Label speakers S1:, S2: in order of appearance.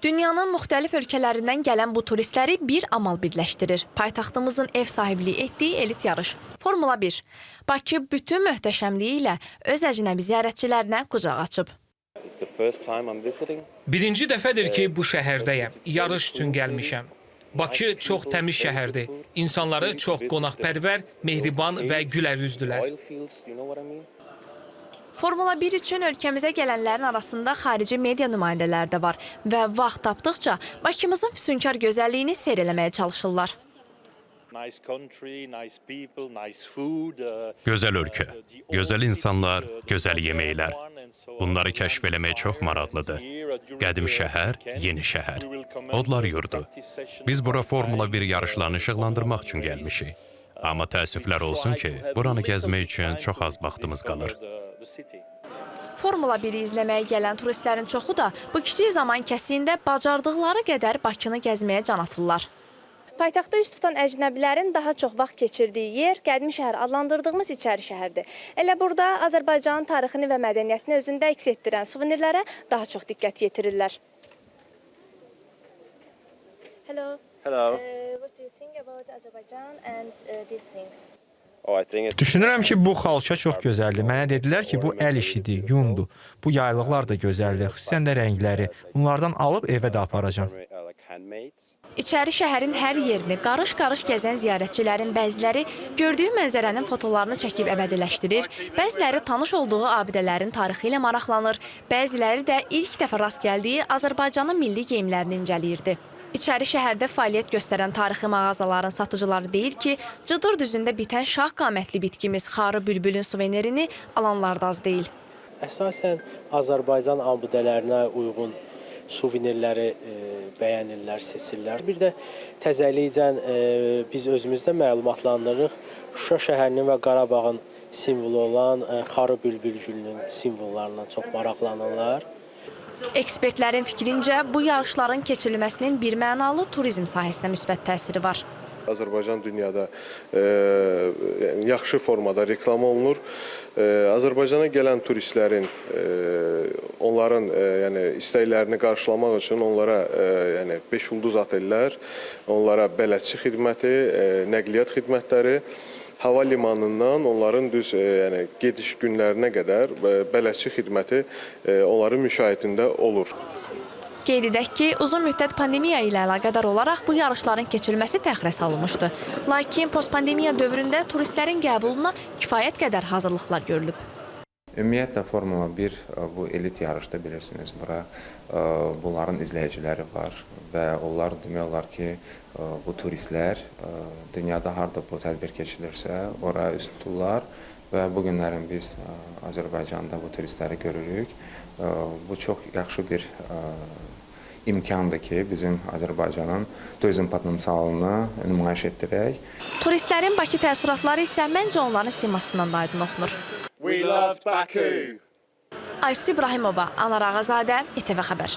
S1: Dünyanın müxtəlif ölkələrindən gələn bu turistləri bir amal birləşdirir. Paytaxtımızın ev sahibliyi etdiyi elit yarış Formula 1. Bakı bütün möhtəşəmliyi ilə öz əcnəbi ziyarətçilərinə qucaq açıb.
S2: Birinci dəfədir ki, bu şəhərdəyəm. Yarış üçün gəlmişəm. Bakı çox təmiz şəhərdir. İnsanları çox qonaqpərvər, mehriban və gülərüzdülər.
S1: Formula 1 üçün ölkəmizə gələnlərin arasında xarici media nümayəndələri də var və vaxt tapdıqca Bakımızın füsunkar gözəlliyini seyr eləməyə çalışırlar.
S3: Nice country, nice people, nice food. uh,
S4: Gözəl ölkə,
S3: uh,
S4: gözəl
S3: old
S4: insanlar,
S3: uh,
S4: gözəl yeməklər. Bunları kəşf eləmək çox maraqlıdır. Qədim şəhər, yeni şəhər. Odlar yurdu. Biz bura Formula 1 yarışlarını işıqlandırmaq üçün gəlmişik. Amma təəssüflər olsun ki, buranı gəzmək üçün çox az vaxtımız qalır.
S1: Formula 1-i izləməyə gələn turistlərin çoxu da bu kiçik zaman kəsiyində bacardıqları qədər Bakını gəzməyə can atırlar.
S5: Paytaxtda üz tutan əcnəbilərin daha çox vaxt keçirdiyi yer qədim şəhər adlandırdığımız içəri şəhərdir. Elə burada Azərbaycanın tarixini və mədəniyyətini özündə əks etdirən suvenirlərə daha çox diqqət yetirirlər. Hello.
S3: Hello.
S5: Uh, what do you think about Azerbaijan and uh, these things?
S3: Oh,
S6: Düşünürəm ki, bu xalça çox gözəldir. Mənə dedilər ki, bu əl işidir, yundur. Bu yaylıqlar da gözəldir, xüsusən də rəngləri. Bunlardan alıb evə də
S3: handmade.
S1: İçəri şəhərin hər yerini qarış-qarış gəzən ziyarətçilərin bəziləri gördüyü mənzərənin fotolarını çəkib əbədiləşdirir, bəziləri tanış olduğu abidələrin tarixi ilə maraqlanır, bəziləri də ilk dəfə rast gəldiyi Azərbaycanın milli geyimlərini incələyirdi. İçəri şəhərdə fəaliyyət göstərən tarixi mağazaların satıcıları deyir ki, Cıdır düzündə bitən şah qamətli bitkimiz xarı bülbülün suvenerini alanlar da az deyil.
S7: Əsasən Azərbaycan abidələrinə uyğun suvenirləri e, bəyənirlər, seçirlər. Bir də təzəlikcən e, biz özümüzdə məlumatlandırırıq. Şuşa şəhərinin və Qarabağın simvolu olan e, Xarı bülbül gülünün simvollarına çox maraqlanırlar.
S1: Ekspertlərin fikrincə bu yarışların keçirilməsinin birmənalı turizm sahəsinə müsbət təsiri var.
S8: Azərbaycan dünyada e, yaxşı formada reklam olunur. E, Azərbaycana gələn turistlərin e, onların e, yəni istəklərini qarşılamaq üçün onlara e, yəni 5 ulduz otellər, onlara bələdçi xidməti, e, nəqliyyat xidmətləri hava limanından onların düz e, yəni gediş günlərinə qədər e, bələdçi xidməti e, onların müşayiətində olur.
S1: Qeyd edək ki, uzun müddət pandemiya ilə əlaqədar olaraq bu yarışların keçirilməsi təxirə salınmışdı. Lakin postpandemiya dövründə turistlərin qəbuluna kifayət qədər hazırlıqlar görülüb.
S9: Ümumiyyətlə Formula 1 ə, bu elit yarışda bilirsiniz, bura ə, bunların izləyiciləri var və onlar demək olar ki, ə, bu turistlər dünyada harda bu tədbir keçirilirsə, ora üst tuturlar və bu günlərin biz Azərbaycanda bu turistləri görürük. Bu çox yaxşı bir imkandır ki, bizim Azərbaycanın turizm potensialını nümayiş etdirək.
S1: Turistlərin Bakı təəssüratları isə məncə onların simasından da aydın oxunur.
S3: We love Baku.
S1: Aysu İbrahimova, Anar Ağazadə, İTV Xəbər.